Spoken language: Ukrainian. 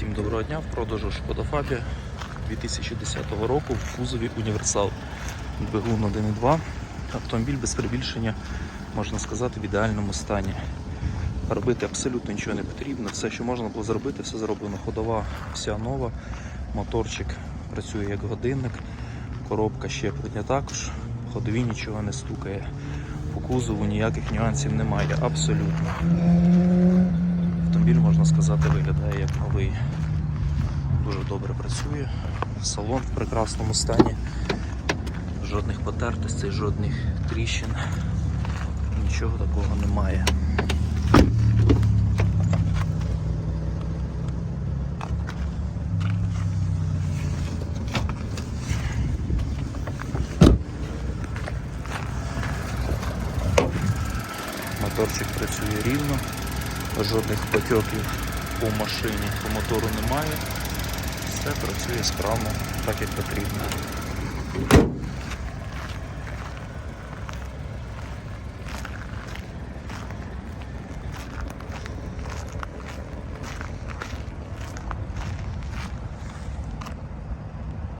Всім доброго дня. В продажу Шкода Фабія 2010 року в кузові Універсал. Двигун 1.2. Автомобіль без перебільшення, можна сказати, в ідеальному стані. Робити абсолютно нічого не потрібно. Все, що можна було зробити, все зроблено. Ходова вся нова. Моторчик працює як годинник. Коробка щеплення також. Ходові нічого не стукає. По кузову ніяких нюансів немає. Абсолютно. Автомобіль, можна сказати, виглядає як новий. Дуже добре працює. Салон в прекрасному стані. Жодних потертостей, жодних тріщин. Нічого такого немає. Моторчик працює рівно, жодних потьоків по машині, по мотору немає. Все працює справно, так як потрібно.